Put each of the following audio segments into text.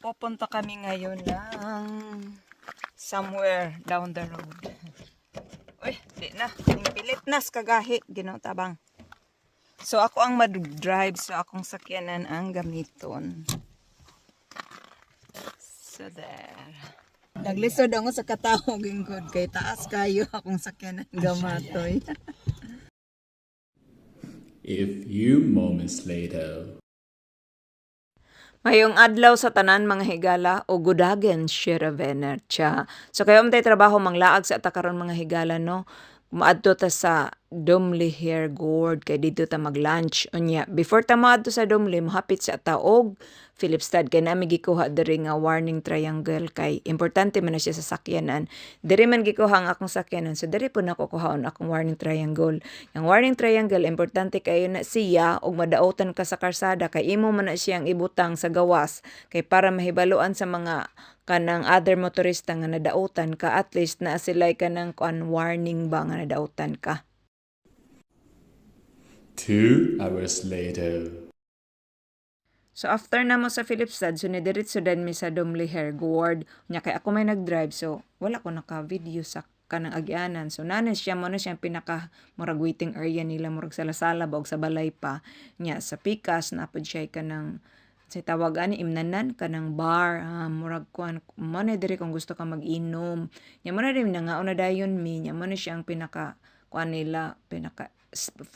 Pupunta kami ngayon ng somewhere down the road. Uy, di na. Ang pilit nas kagahi. Ginotabang. So ako ang mag-drive so akong sakyanan ang gamiton. So there. Naglisod ako sa katao gingkod kay taas kayo akong sakyanan gamatoy. A few moments later. Mayong adlaw sa tanan mga higala o gudagen shira venercha. So kayo tay trabaho manglaag sa takaron mga higala no. Maadto ta sa Dumli Hair Gourd kay dito ta mag-lunch unya. Before ta maadto sa Dumli mahapit sa taog Philipstad kay nami gikuha diri nga warning triangle kay importante man siya sa sakyanan. Diri man gikuha ang akong sakyanan so diri po nako kuhaon akong warning triangle. Yang warning triangle importante kayo na siya og madaotan ka sa karsada kay imo man na siyang ibutang sa gawas kay para mahibaloan sa mga kanang other motorista nga nadautan ka at least na sila kanang warning ba nga nadautan ka. Two hours later. So after na mo sa Philipsstad, so nidiritso din mi sa Dumli Hair Ward. Nya kay ako may nag-drive so wala ko naka-video sa kanang agyanan. So nanan siya mo na siya pinaka murag waiting area nila murag salasala ba og sa balay pa. Nya sa Pikas na pud siya kanang sa tawag ani imnanan kanang bar ah, murag kuan mo na diri kung gusto ka mag-inom. Nya mo na din nga una dayon mi nya mo na siya ang pinaka kuan nila pinaka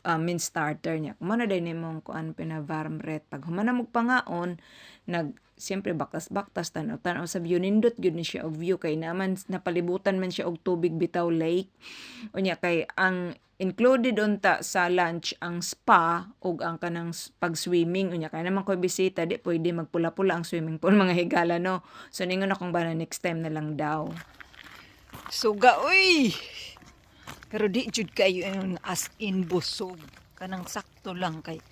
uh, main starter niya. Kumana din nimong kuan pina varm red. Pag humana mo pangaon, nag siyempre baktas baktas tanaw tanaw sa view. Nindot gyud ni siya og view. Kay naman napalibutan man siya og tubig bitaw lake. Unya kay ang included unta sa lunch ang spa ug ang kanang pag-swimming. Unya kay naman koy bisita di pwede magpula-pula ang swimming pool mga higala no? So ningon akong bana next time na lang daw. Suga uy pero di jud kayo yung as in busog. Kanang sakto lang kay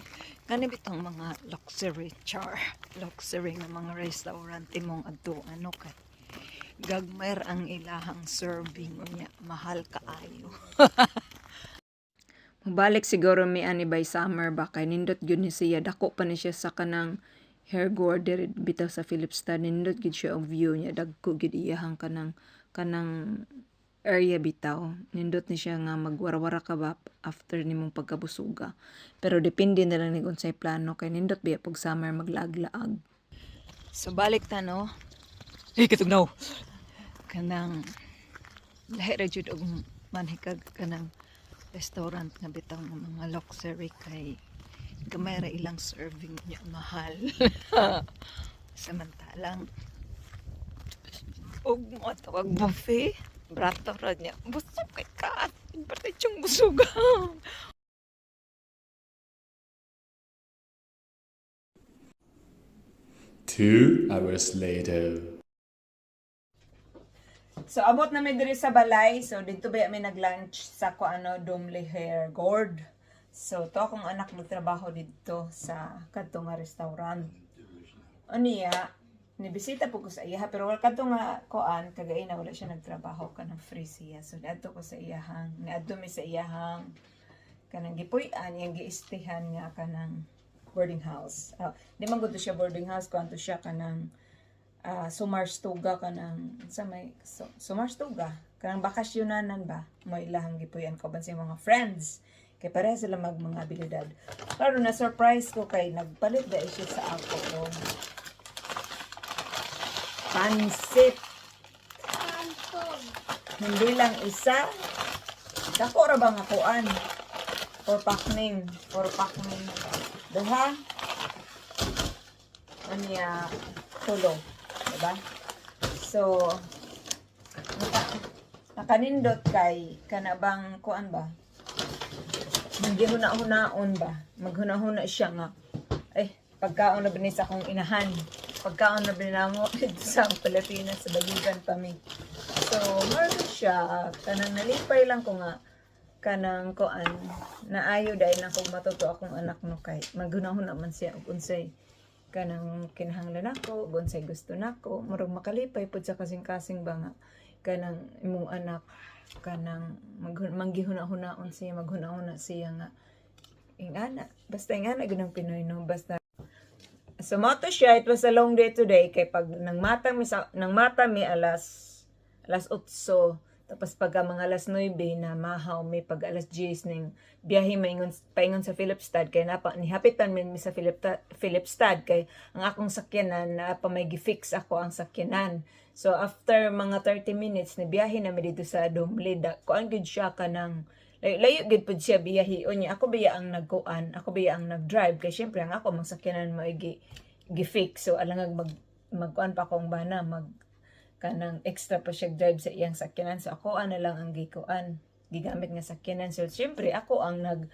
kani bitong mga luxury char. Luxury nga mga restaurant imong adto ano kay gagmer ang ilahang serving unya mahal kaayo. Mubalik siguro mi ani by summer ba kay nindot gyud ni siya dako pa ni siya sa kanang hair gore diri bitaw sa Philipsstad nindot gyud siya og view niya dagko gyud iyahang kanang kanang area bitaw. Nindot ni siya nga magwarawara ka ba after nimong pagkabusuga? Pero depende na lang ni unsay plano kay nindot biya pag summer maglaag-laag. So balik ta no? Ay katugnaw! Kanang lahi jud og manhikag kanang restaurant nga bitaw ng mga luxury kay gamay ilang serving niya mahal. Samantalang og mo buffet brato ra niya busog kay ka patay siyang busugang Two hours later. So abot na mi diri sa balay. So dito ba mi nag-lunch sa ko ano Dumli Hair Gourd. So to akong anak nagtrabaho dito sa kadto nga restaurant. Aniya, nibisita po ko sa iya pero wala kadto nga koan kagay na wala siya nagtrabaho kanang free siya. So niadto ko sa iyahang, niadto mi sa iyahang kanang gipuy-an yang giistihan nga kanang boarding house. Ah, di man gud to siya boarding house kanto siya kanang ah sumarstuga ka ng sa may so, sumarstuga kanang bakasyonanan ba? Mo ilahang gipuyan ko sa mga friends? Kay pareha sila mag mga abilidad. Pero na surprise ko kay nagpalit da siya sa ako pansit. Hindi lang isa. Dako ra ba nga kuan for pakning. For pakning. Duha. Aniya tulo. Diba? So naka, nakanindot kay kanabang kuan ba? Maghihuna-hunaon ba? Maghuna-huna siya nga. Eh pagkaon na binis akong inahan pagkaon na binamo dito sa Pilipinas sa Bayugan pa mi. So meron siya. Kanang nalipay lang ko nga kanang kuan naayo dahil na kung matuto akong anak no kay maghuna-huna man siya og unsay kanang kinahanglan nako ug unsay gusto nako murag makalipay pud sa kasing-kasing ba nga kanang imong anak kanang manggihuna-hunaon siya maghuna-huna siya nga ingana basta ingana gyud ang Pinoy no basta So mo to siya, it was a long day today. Kay pag nang mata nang mata mi alas alas 8 tapos pag mga alas 9 na mahaw mi pag alas 10 ning biyahe maingon paingon sa Philipstad kay napa nihapitan mi mi sa Philip Philipstad kay ang akong sakyanan na pa may gi-fix ako ang sakyanan. So after mga 30 minutes na biyahe na mi dito sa Dumlida, kuan gid siya kanang layo, layo gid pud siya biyahe unya ako biya ang nagkuan ako biya ang nag-drive. Kay syempre ang ako mang sakyanan mo gi, gi-fix. So alangag mag magkuan pa akong bana mag kanang extra pa siya drive sa iyang sakyanan. So ako ana lang ang gikuan gigamit nga sakyanan. So syempre ako ang nag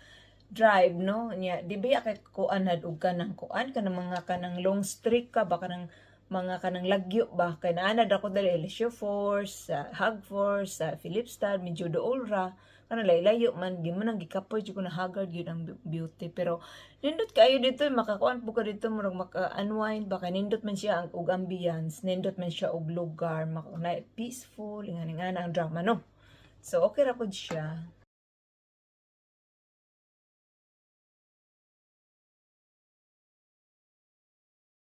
drive no nya di ba kay kuan had og kanang kuan? Kanang mga kanang long streak ka ba kanang mga kanang lagyo ba? Kay naanad ako dali Elisio Force sa Hug Force sa Philipstad medyo dool ra. Kanang layo man man ang gikapoy jud ko na haggard gyud ang beauty. Pero nindot kayo dito makakuan po ka dito murag maka unwind baka nindot man siya ang og ambience nindot man siya og lugar maka peaceful nga nga ang drama no? So okay ra pud siya